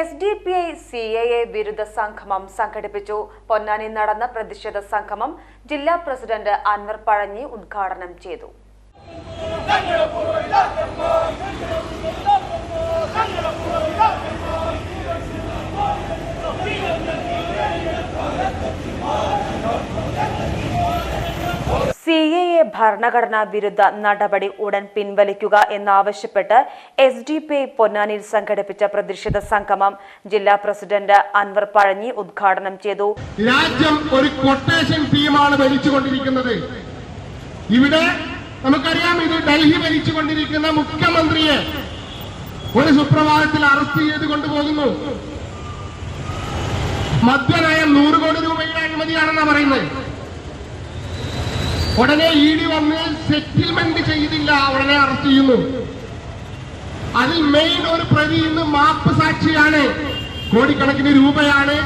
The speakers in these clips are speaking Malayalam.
S D P I C A A വിരുദ്ധ സംഗമം സംഘടിപ്പിച്ചു. പൊന്നാനി നടന്ന പ്രതിഷേധ സംഗമം ജില്ലാ പ്രസിഡന്റ് അൻവർ പഴഞ്ഞി ഉദ്ഘാടനം ചെയ്തു സി എ എ ഭരണഘടനാ വിരുദ്ധ നടപടി ഉടൻ പിൻവലിക്കുക എന്നാവശ്യപ്പെട്ട് എസ് ഡി പി ഐ പൊന്നാനിയിൽ സംഘടിപ്പിച്ച പ്രതിഷേധ സംഗമം ജില്ലാ പ്രസിഡന്റ് അൻവർ പഴഞ്ഞി ഉദ്ഘാടനം ചെയ്തു. രാജ്യം ഒരു കൊട്ടേഷൻ ടീമാണ് ഭരിച്ചുകൊണ്ടിരിക്കുന്നത്. ഇവിടെ നമുക്കറിയാം ഇത് ഡൽഹി ഭരിച്ചുകൊണ്ടിരിക്കുന്ന മുഖ്യമന്ത്രിയെ ഒരു സുപ്രഭാതത്തിൽ അറസ്റ്റ് ചെയ്ത് കൊണ്ടുപോകുന്നു. മദ്യനയം നൂറ് കോടി രൂപയുടെ അഴിമതിയാണെന്നാണ് പറയുന്നത്. ഉടനെ ഇ ഡി വന്ന് സെറ്റിൽമെന്റ് ചെയ്തില്ല. ഉടനെ അറസ്റ്റ് ചെയ്യുന്നു. അതിൽ മെയിൻ ഒരു പ്രതി ഇന്ന് മാപ്പ് സാക്ഷിയാണ്. കോടിക്കണക്കിന് രൂപയാണ്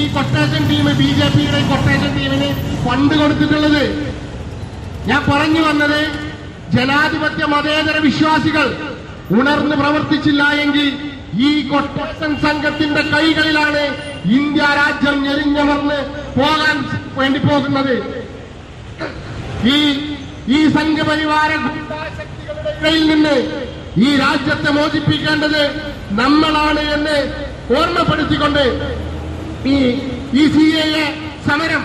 ഈ കൊട്ടേഷൻ ടീം ബി ജെ പിയുടെ കൊട്ടേഷൻ ടീമിന് ഫണ്ട് കൊടുത്തിട്ടുള്ളത്. ഞാൻ പറഞ്ഞു വന്നത് ജനാധിപത്യ മതേതര വിശ്വാസികൾ ഉണർന്ന് പ്രവർത്തിച്ചില്ല എങ്കിൽ ഈ കൊട്ടേഷൻ സംഘത്തിന്റെ കൈകളിലാണ് ഇന്ത്യ രാജ്യം ഞെരിഞ്ഞമർന്ന് പോകാൻ വേണ്ടി പോകുന്നത്. ഈ ഈ സംഘപരിവാര ഗുണ്ടാശക്തികളുടെ ഇടയിൽ നിന്ന് ഈ രാജ്യത്തെ മോചിപ്പിക്കേണ്ടത് നമ്മളാണ് എന്ന് ഓർമ്മപ്പെടുത്തിക്കൊണ്ട് ഈ ഈ സി എ സമരം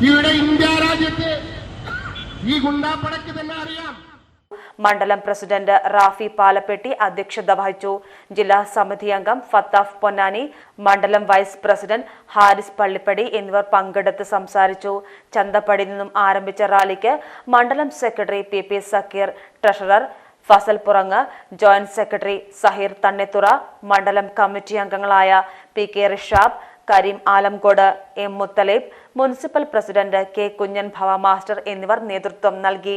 ഇവിടെ ഇന്ത്യ രാജ്യത്ത് ഈ ഗുണ്ടാപ്പടയ്ക്ക് തന്നെ അറിയാം. മണ്ഡലം പ്രസിഡന്റ് റാഫി പാലപ്പെട്ടി അധ്യക്ഷത വഹിച്ചു. ജില്ലാ സമിതി അംഗം ഫത്താഫ് പൊന്നാനി മണ്ഡലം വൈസ് പ്രസിഡന്റ് ഹാരിസ് പള്ളിപ്പടി എന്നിവർ പങ്കെടുത്ത് സംസാരിച്ചു. ചന്തപ്പടി നിന്നും ആരംഭിച്ച റാലിക്ക് മണ്ഡലം secretary P P Zakir treasurer Fazal Purangu joint secretary Saheer Thannithura മണ്ഡലം കമ്മിറ്റി അംഗങ്ങളായ P K Rishab Kareem Alamkode M Muthaleeb municipal president K Kunjan ഭവ മാസ്റ്റർ എന്നിവർ നേതൃത്വം നൽകി.